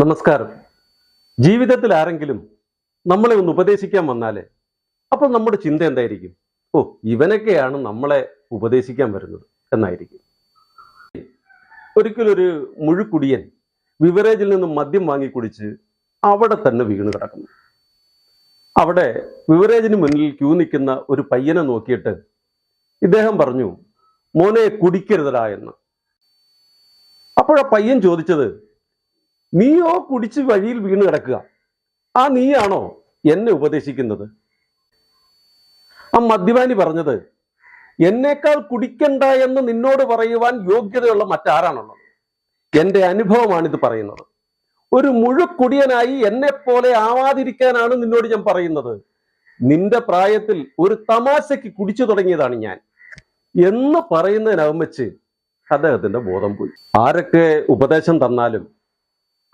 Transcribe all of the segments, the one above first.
നമസ്കാരം. ജീവിതത്തിൽ ആരെങ്കിലും നമ്മളെ ഒന്ന് ഉപദേശിക്കാൻ വന്നാലേ അപ്പോൾ നമ്മുടെ ചിന്ത എന്തായിരിക്കും? ഓ ഇവനൊക്കെയാണ് നമ്മളെ ഉപദേശിക്കാൻ വരുന്നത് എന്നായിരിക്കും. ഒരിക്കലൊരു മുഴുക്കുടിയൻ വിവറേജിൽ നിന്ന് മദ്യം വാങ്ങി കുടിച്ച് അവിടെ തന്നെ വീണ് കിടക്കുന്നു. അവിടെ വിവറേജിന് മുന്നിൽ ക്യൂ നിൽക്കുന്ന ഒരു പയ്യനെ നോക്കിയിട്ട് ഇദ്ദേഹം പറഞ്ഞു മോനെ കുടിക്കരുതടാ എന്ന്. അപ്പോഴാ പയ്യൻ ചോദിച്ചത് നീയോ കുടിച്ച് വഴിയിൽ വീണ് കിടക്കുക. ആ നീയാണോ എന്നെ ഉപദേശിക്കുന്നത്? ആ മദ്യപാനി പറഞ്ഞത് എന്നേക്കാൾ കുടിക്കണ്ട എന്ന് നിന്നോട് പറയുവാൻ യോഗ്യതയുള്ള മറ്റാരാണുള്ളത്? എന്റെ അനുഭവമാണിത് പറയുന്നത്. ഒരു മുഴുക്കുടിയനായി എന്നെ പോലെ ആവാതിരിക്കാനാണ് നിന്നോട് ഞാൻ പറയുന്നത്. നിന്റെ പ്രായത്തിൽ ഒരു തമാശയ്ക്ക് കുടിച്ചു തുടങ്ങിയതാണ് ഞാൻ. എന്ന് പറയുന്നതിനകം വെച്ച് അദ്ദേഹത്തിന്റെ ബോധം പോയി. ആരൊക്കെ ഉപദേശം തന്നാലും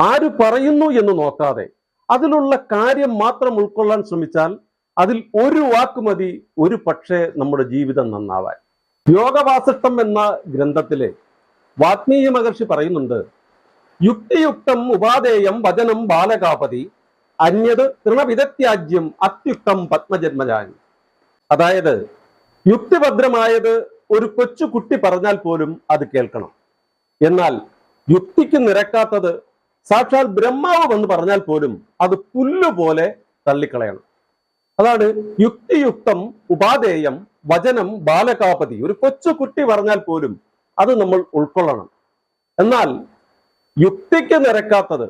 ആര് പറയുന്നു എന്ന് നോക്കാതെ അതിലുള്ള കാര്യം മാത്രം ഉൾക്കൊള്ളാൻ ശ്രമിച്ചാൽ അതിൽ ഒരു വാക്ക് മതി ഒരു പക്ഷേ നമ്മുടെ ജീവിതം നന്നാവാൻ. യോഗവാസിഷ്ടം എന്ന ഗ്രന്ഥത്തിലെ വാത്മീയ മഹർഷി പറയുന്നുണ്ട് യുക്തിയുക്തം ഉപാദേയം വചനം ബാലകാപതി അന്യത് തൃണവിധത്യാജ്യം അത്യുക്തം പത്മജന്മജാനി. അതായത് യുക്തിഭദ്രമായത് ഒരു കൊച്ചു കുട്ടി പറഞ്ഞാൽ പോലും അത് കേൾക്കണം. എന്നാൽ യുക്തിക്ക് നിരക്കാത്തത് സാക്ഷാൽ ബ്രഹ്മാവ് എന്ന് പറഞ്ഞാൽ പോലും അത് പുല്ലുപോലെ തള്ളിക്കളയണം. അതാണ് യുക്തിയുക്തം ഉപാധേയം വചനം ബാലകാപതി. ഒരു കൊച്ചു കുട്ടി പറഞ്ഞാൽ പോലും അത് നമ്മൾ ഉൾക്കൊള്ളണം. എന്നാൽ യുക്തിക്ക് നിരക്കാത്തത്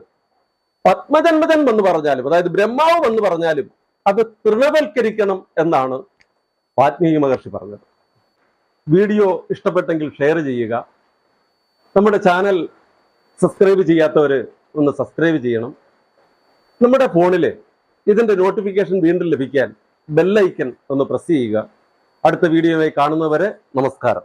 പത്മജന്മജൻ എന്ന് പറഞ്ഞാലും അതായത് ബ്രഹ്മാവ് എന്ന് പറഞ്ഞാലും അത് തൃണവൽക്കരിക്കണം എന്നാണ് വാത്മീകി മഹർഷി പറഞ്ഞത്. വീഡിയോ ഇഷ്ടപ്പെട്ടെങ്കിൽ ഷെയർ ചെയ്യുക. നമ്മുടെ ചാനൽ സബ്സ്ക്രൈബ് ചെയ്യാത്തവര് ഒന്ന് സബ്സ്ക്രൈബ് ചെയ്യണം. നമ്മുടെ ഫോണിൽ ഇതിന്റെ നോട്ടിഫിക്കേഷൻ വീണ്ടും ലഭിക്കാൻ ബെല്ലൈക്കൻ ഒന്ന് പ്രസ് ചെയ്യുക. അടുത്ത വീഡിയോയുമായി കാണുന്നവരെ നമസ്കാരം.